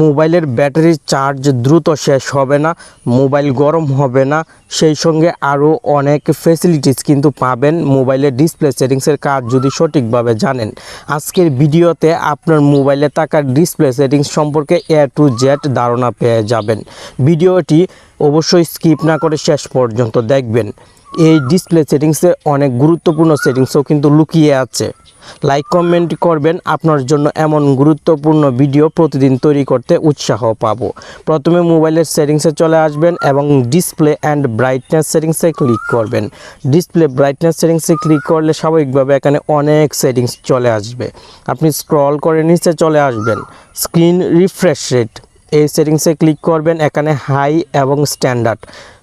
মোবাইলের ব্যাটারির চার্জ দ্রুত শেষ হবে না, মোবাইল গরম হবে না, সেই সঙ্গে আরও অনেক ফেসিলিটিস কিন্তু পাবেন মোবাইলের ডিসপ্লে সেটিংসের কাজ যদি সঠিকভাবে জানেন। আজকের ভিডিওতে আপনার মোবাইলে থাকা ডিসপ্লে সেটিংস সম্পর্কে এ টু জেড ধারণা পেয়ে যাবেন। ভিডিওটি অবশ্যই স্কিপ না করে শেষ পর্যন্ত দেখবেন। এই ডিসপ্লে সেটিংসে অনেক গুরুত্বপূর্ণ সেটিংসও কিন্তু লুকিয়ে আছে। লাইক কমেন্ট করবেন, আপনার জন্য এমন গুরুত্বপূর্ণ ভিডিও প্রতিদিন তৈরি করতে উৎসাহ পাবো। প্রথমে মোবাইলের সেটিংসে চলে আসবেন এবং ডিসপ্লে অ্যান্ড ব্রাইটনেস সেটিংসে ক্লিক করবেন। ডিসপ্লে ব্রাইটনেস সেটিংসে ক্লিক করলে স্বাভাবিকভাবে এখানে অনেক সেটিংস চলে আসবে। আপনি স্ক্রল করে নিচে চলে আসবেন। স্ক্রিন রিফ্রেশ রেট এই সেটিংসে ক্লিক করবেন এখানে হাই এবং স্ট্যান্ডার্ড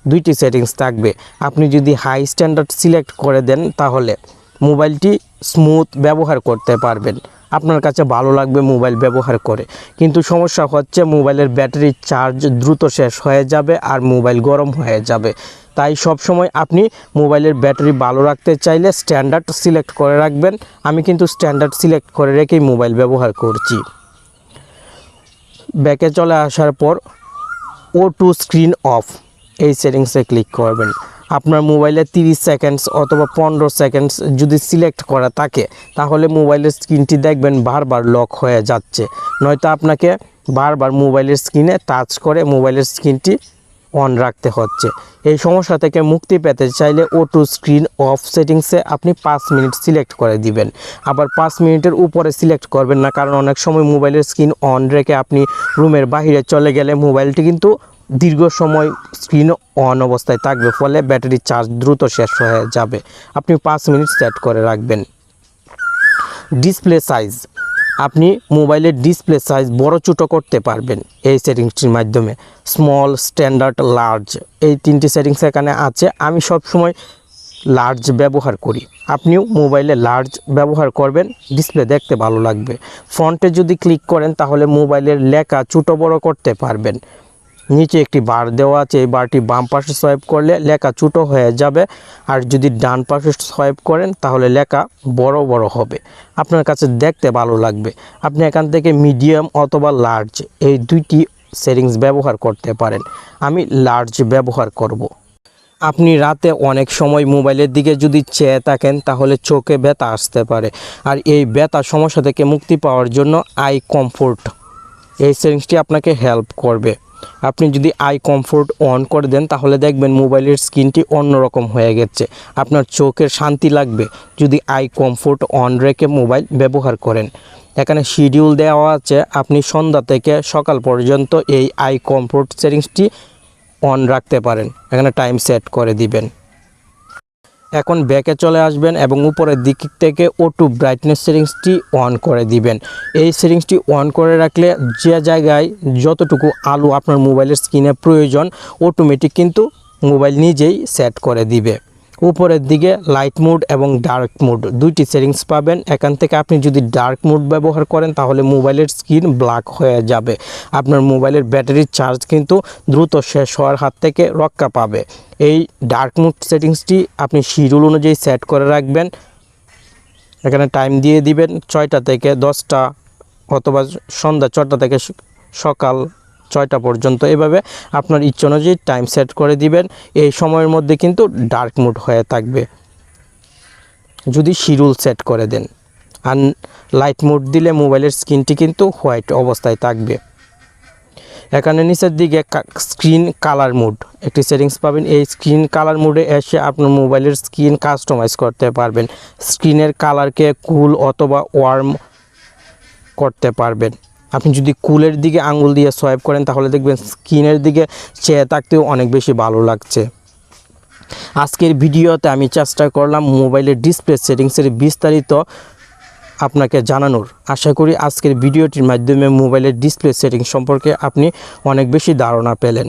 দুইটি সেটিংস থাকবে। আপনি যদি হাই স্ট্যান্ডার্ড সিলেক্ট করে দেন তাহলে মোবাইলটি স্মুথ ব্যবহার করতে পারবেন। আপনার কাছে ভালো লাগবে মোবাইল ব্যবহার করে। কিন্তু সমস্যা হচ্ছে মোবাইলের ব্যাটারির চার্জ দ্রুত শেষ হয়ে যাবে আর মোবাইল গরম হয়ে যাবে। তাই সব সময় আপনি মোবাইলের ব্যাটারি ভালো রাখতে চাইলে স্ট্যান্ডার্ড সিলেক্ট করে রাখবেন। আমি কিন্তু স্ট্যান্ডার্ড সিলেক্ট করে রেখেই মোবাইল ব্যবহার করছি। ব্যাকে চলে আসার পর ও টু স্ক্রিন অফ এই সেটিংসে ক্লিক করবেন। আপনার মোবাইলে 30 সেকেন্ডস অথবা পনেরো সেকেন্ডস যদি সিলেক্ট করা থাকে, তাহলে মোবাইলের স্ক্রিনটি দেখবেন বারবার লক হয়ে যাচ্ছে। নয়তো আপনাকে বারবার মোবাইলের স্ক্রিনে টাচ করে মোবাইলের স্ক্রিনটি অন রাখতে হচ্ছে। এই সমস্যা থেকে মুক্তি পেতে চাইলে ও টু স্ক্রিন অফ সেটিংসে আপনি পাঁচ মিনিট সিলেক্ট করে দিবেন। আবার পাঁচ মিনিটের উপরে সিলেক্ট করবেন না, কারণ অনেক সময় মোবাইলের স্ক্রিন অন রেখে আপনি রুমের বাইরে চলে গেলে মোবাইলটি কিন্তু দীর্ঘ সময় স্ক্রিন অন অবস্থায় থাকবে, ফলে ব্যাটারি চার্জ দ্রুত শেষ হয়ে যাবে। আপনি পাঁচ মিনিট সেট করে রাখবেন। ডিসপ্লে সাইজ আপনি মোবাইলের ডিসপ্লে সাইজ বড় ছোটো করতে পারবেন এই সেটিংসটির মাধ্যমে। স্মল স্ট্যান্ডার্ড লার্জ এই তিনটি সেটিংস এখানে আছে। আমি সব সময় লার্জ ব্যবহার করি। আপনিও মোবাইলে লার্জ ব্যবহার করবেন ডিসপ্লে দেখতে ভালো লাগবে। ফ্রন্টে যদি ক্লিক করেন তাহলে মোবাইলের লেখা ছোটো বড় করতে পারবেন। নিচে একটি বার দেওয়া আছে, এই বারটি বাম পাশে সোয়াইপ করলে লেখা ছোটো হয়ে যাবে। আর যদি ডান পাশে সোয়াইপ করেন, তাহলে লেখা বড় বড় হবে। আপনার কাছে দেখতে ভালো লাগবে। আপনি এখান থেকে মিডিয়াম অথবা লার্জ এই দুইটি সেটিংস ব্যবহার করতে পারেন। আমি লার্জ ব্যবহার করব। আপনি রাতে অনেক সময় মোবাইলের দিকে যদি চেয়ে থাকেন, তাহলে চোখে ব্যথা আসতে পারে। আর এই ব্যথা সমস্যা থেকে মুক্তি পাওয়ার জন্য আই কমফোর্ট এই সেটিংসটি আপনাকে হেল্প করবে। আপনি যদি আই কমফোর্ট অন করে দেন, তাহলে দেখবেন মোবাইলের স্ক্রিনটি অন্যরকম হয়ে গেছে। আপনার চোখের শান্তি লাগবে যদি আই কমফোর্ট অন রেখে মোবাইল ব্যবহার করেন। এখানে শিডিউল দেওয়া আছে, আপনি সন্ধ্যা থেকে সকাল পর্যন্ত এই আই কমফোর্ট সেটিংসটি অন রাখতে পারেন। এখানে টাইম সেট করে দিবেন। এখন ব্যাকে চলে আসবেন এবং উপরের দিক থেকে ওটু ব্রাইটনেস সিরিংসটি অন করে দিবেন। এই সিরিংসটি অন করে রাখলে যে জায়গায় যতটুকু আলো আপনার মোবাইলের স্ক্রিনে প্রয়োজন অটোমেটিক কিন্তু মোবাইল নিজেই সেট করে দিবে। উপরের দিকে লাইট মোড এবং ডার্ক মোড দুইটি সেটিংস পাবেন। এখান থেকে আপনি যদি ডার্ক মোড ব্যবহার করেন, তাহলে মোবাইলের স্ক্রিন ব্ল্যাক হয়ে যাবে। আপনার মোবাইলের ব্যাটারির চার্জ কিন্তু দ্রুত শেষ হওয়ার হাত থেকে রক্ষা পাবে। এই ডার্ক মোড সেটিংসটি আপনি শিডিউল অনুযায়ী সেট করে রাখবেন। এখানে টাইম দিয়ে দিবেন ছয়টা থেকে দশটা অথবা সন্ধ্যা ছটা থেকে সকাল ছয়টা পর্যন্ত। এভাবে আপনার ইচ্ছে অনুযায়ী টাইম সেট করে দিবেন। এই সময়ের মধ্যে কিন্তু ডার্ক মুড হয়ে থাকবে। যদি শিডিউল সেট করে দেন। আর লাইট মুড দিলে মোবাইলের স্ক্রিনটি কিন্তু হোয়াইট অবস্থায় থাকবে। এখানে নিচের দিকে স্ক্রিন কালার মুড একটি সেটিংস পাবেন। এই স্ক্রিন কালার মুডে এসে আপনার মোবাইলের স্ক্রিন কাস্টমাইজ করতে পারবেন। স্ক্রিনের কালারকে কুল অথবা ওয়ার্ম করতে পারবেন। আপনি যদি কুলের দিকে আঙুল দিয়ে সোয়াইপ করেন, তাহলে দেখবেন স্কিনের দিকে চেয়ে থাকতেও অনেক বেশি ভালো লাগছে। আজকের ভিডিওতে আমি চেষ্টা করলাম মোবাইলের ডিসপ্লে সেটিংসের বিস্তারিত আপনাকে জানানোর। আশা করি আজকের ভিডিওটির মাধ্যমে মোবাইলের ডিসপ্লে সেটিং সম্পর্কে আপনি অনেক বেশি ধারণা পেলেন।